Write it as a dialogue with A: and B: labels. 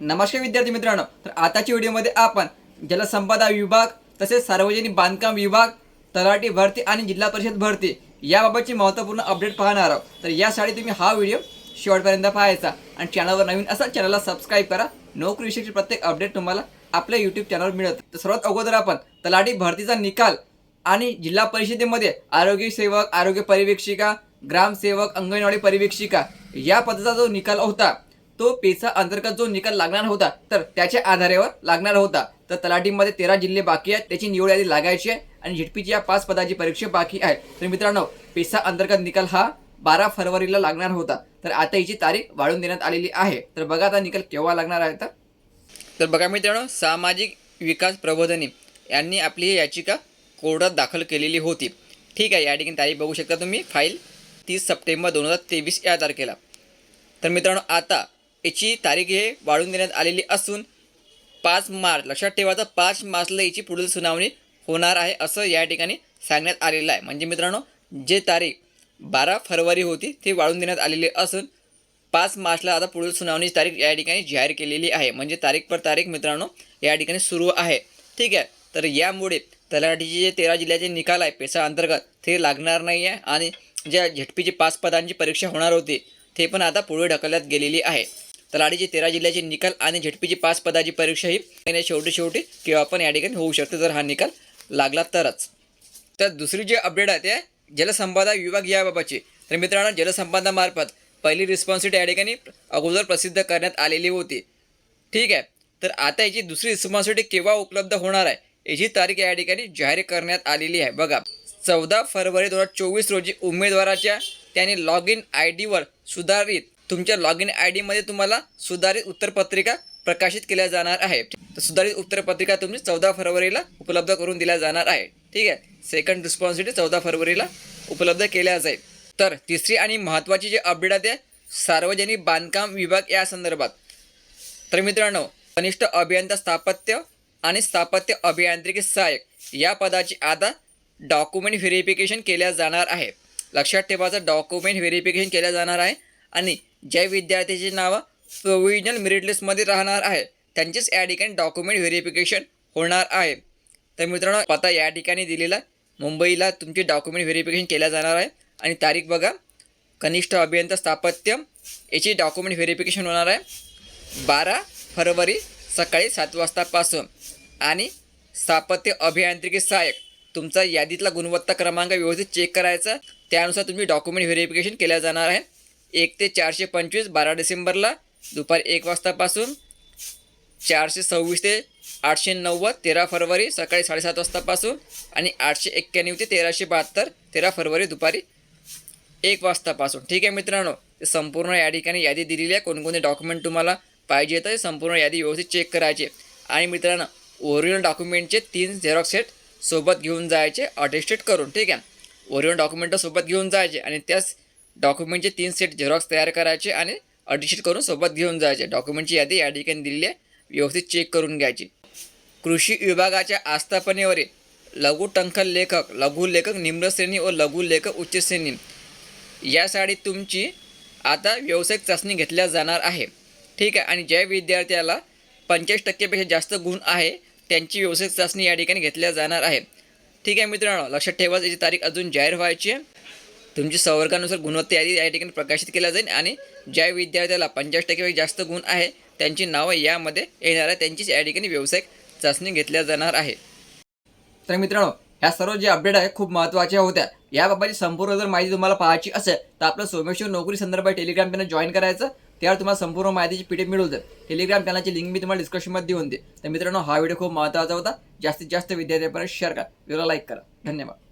A: नमस्कार विद्यार्थी मित्रांनो. तर आताच्या व्हिडिओमध्ये आपण जलसंपदा विभाग तसेच सार्वजनिक बांधकाम विभाग तलाठी भरती आणि जिल्हा परिषद भरती याबाबतची महत्त्वपूर्ण अपडेट पाहणार आहोत. तर यासाठी तुम्ही हा व्हिडिओ शेवटपर्यंत पाहायचा. आणि चॅनलवर नवीन असाल चॅनलला सबस्क्राईब करा. नोकरीविषयीची प्रत्येक अपडेट तुम्हाला आपल्या यूट्यूब चॅनलवर मिळत तर सर्वात अगोदर आपण तलाठी भरतीचा निकाल आणि जिल्हा परिषदेमध्ये आरोग्य सेवक आरोग्य परिवेक्षिका ग्रामसेवक अंगणवाडी परिवेक्षिका या पदाचा जो निकाल होता तो पेचा अंतर्गत जो निकाल लागणार होता तर त्याच्या आधारावर लागणार होता. तर तलाठीमध्ये तेरा जिल्हे बाकी आहेत त्याची निवड यादी लागायची आहे आणि झिटपीची या पाच पदाची परीक्षा बाकी आहे. तर मित्रांनो पेसा अंतर्गत निकाल हा बारा फरवरीला लागणार होता. तर आता याची तारीख वाढवून देण्यात आलेली आहे. तर बघा आता निकाल केव्हा लागणार आहे तर. तर बघा मित्रांनो सामाजिक विकास प्रबोधनी यांनी आपली याचिका कोर्टात दाखल केलेली होती. ठीक आहे या ठिकाणी तारीख बघू शकता तुम्ही. फाईल तीस सप्टेंबर दोन हजार तेवीस या तारखेला. तर मित्रांनो आता याची तारीख हे वाढवून देण्यात आलेली असून पाच मार्च लक्षात ठेवायचं पाच मार्चला याची पुढील सुनावणी होणार आहे असं या ठिकाणी सांगण्यात आलेलं आहे. म्हणजे मित्रांनो जे तारीख बारा फरवरी होती ती वाढवून देण्यात आलेली असून पाच मार्चला आता पुढील सुनावणीची तारीख या ठिकाणी जाहीर केलेली आहे. म्हणजे तारीख पर तारीख मित्रांनो या ठिकाणी सुरू आहे. ठीक आहे? तर यामुळे तलाठीचे जे तेरा जिल्ह्याचे निकाल आहे पेसा अंतर्गत ते लागणार नाही आहे आणि ज्या झटपीची पाच पदांची परीक्षा होणार होती ते पण आता पुढे ढकलण्यात गेलेली आहे. तलाठीचे तेरा जिल्ह्याचे निकाल आणि झटपीची पाच पदाची परीक्षा ही शेवटी शेवटी किंवा पण या ठिकाणी होऊ शकते. जर हा निकाल लागला तरच. तर दुसरी जी अपडेट आहे ते जलसंपदा विभाग याबाबतची. तर मित्रांनो जलसंपदामार्फत पहिली रिस्पॉन्सिबिलिटी या ठिकाणी अगोदर प्रसिद्ध करण्यात आलेली होती. ठीक आहे? तर आता याची दुसरी रिस्पॉन्सिबिलिटी केव्हा उपलब्ध होणार आहे याची तारीख या ठिकाणी जाहीर करण्यात आलेली आहे. बघा चौदा फरवरी दोन हजार चोवीस रोजी उमेदवाराच्या त्याने लॉग इन आय डीवर सुधारित तुमच्या लॉग इन आय डीमध्ये तुम्हाला सुधारित उत्तरपत्रिका प्रकाशित केल्या जाणार आहे तर सुधारित उत्तरपत्रिका तुम्ही चौदा फरवरीला उपलब्ध करून दिल्या जाणार आहे ठीक आहे? सेकंड रिस्पॉन्सिबिलिटी चौदा फरवरीला उपलब्ध केल्या जाईल. तर तिसरी आणि महत्त्वाची जी अपडेट आहे ते सार्वजनिक बांधकाम विभाग या संदर्भात. तर मित्रांनो कनिष्ठ अभियंता स्थापत्य आणि स्थापत्य अभियांत्रिकी सहाय्यक या पदाची आता डॉक्युमेंट व्हेरिफिकेशन केल्या जाणार आहे. लक्षात ठेवायचं डॉक्युमेंट व्हेरिफिकेशन केल्या जाणार आहे. आणि ज्या विद्यार्थ्याची नावं प्रोव्हिजनल मेरिट लिस्टमध्ये राहणार आहे त्यांचेच या ठिकाणी डॉक्युमेंट व्हेरिफिकेशन होणार आहे. तर मित्रांनो पता या ठिकाणी दिलेला मुंबईला तुमचे डॉक्युमेंट व्हेरिफिकेशन केल्या जाणार आहे. आणि तारीख बघा कनिष्ठ अभियंता स्थापत्य याची डॉक्युमेंट व्हेरिफिकेशन होणार आहे बारा फरवरी सकाळी सात वाजतापासून. आणि स्थापत्य अभियांत्रिकी सहाय्यक तुमचा यादीतला गुणवत्ता क्रमांक व्यवस्थित चेक करायचा त्यानुसार तुम्ही डॉक्युमेंट व्हेरिफिकेशन केल्या जाणार आहे. एक ते चारशे पंचवीस बारा डिसेंबरला दुपारी एक वाजतापासून चारशे सव्वीस ते आठशे नव्वद तेरा फरवरी सकाळी साडेसात वाजतापासून आणि आठशे एक्क्याण्णव ते तेराशे बहात्तर तेरा फरवरी दुपारी एक वाजतापासून. ठीक आहे मित्रांनो ते संपूर्ण या ठिकाणी यादी दिलेली आहे. कोणकोणते डॉक्युमेंट तुम्हाला पाहिजे तर संपूर्ण यादी व्यवस्थित चेक करायचे आणि मित्रांनो ओरिजिनल डॉक्युमेंटचे तीन झेरॉक्स सेट सोबत घेऊन जायचे अटेस्टेड करून. ठीक आहे? ओरिजिनल डॉक्युमेंट सोबत घेऊन जायचे आणि त्याच डॉक्युमेंटचे तीन सेट झेरॉक्स तयार करायचे आणि अडीशीट करून सोबत घेऊन जायचे. डॉक्युमेंटची यादी या ठिकाणी दिलेली आहे. व्यवस्थित चेक करून घ्यायची. कृषी विभागाच्या आस्थापनेवरील लघु लेखक लघु लेखक व लघु लेखक उच्च श्रेणी. यासाठी तुमची आता व्यावसायिक चाचणी घेतल्या जाणार आहे. ठीक आहे? आणि ज्या विद्यार्थ्याला पंचेचाळीस टक्केपेक्षा जास्त गुण आहे त्यांची व्यावसायिक चाचणी या ठिकाणी घेतल्या जाणार आहे. ठीक आहे मित्रांनो? लक्षात ठेवा याची तारीख अजून जाहीर व्हायची आहे. तुमची संवर्गानुसार गुणवत्ता यादी या ठिकाणी प्रकाशित केल्या जाईल आणि ज्या विद्यार्थ्याला पंचेचाळीस टक्केपेक्षा जास्त गुण आहे त्यांची नावं यामध्ये येणार आहे त्यांचीच या ठिकाणी व्यावसायिक चाचणी घेतल्या जाणार आहे. तर मित्रांनो ह्या सर्व जे अपडेट आहे खूप महत्त्वाच्या होत्या. याबाबतची संपूर्ण जर माहिती तुम्हाला पाहायची असेल तर आपलं सोमेश्वर नोकरी संदर्भात टेलिग्राम चॅनल जॉईन करायचं. त्यावर तुम्हाला संपूर्ण माहितीची पी मिळू मिळून जाईल. टेलिग्राम चॅनलची लिंक मी तुम्हाला डिस्क्रिप्शनमध्ये देऊन दे तर मित्रांनो हा व्हिडिओ खूप महत्त्वाचा होता. जास्तीत जास्त विद्यार्थ्यांपर्यंत शेअर करा. व्हिडिओला लाईक करा. धन्यवाद.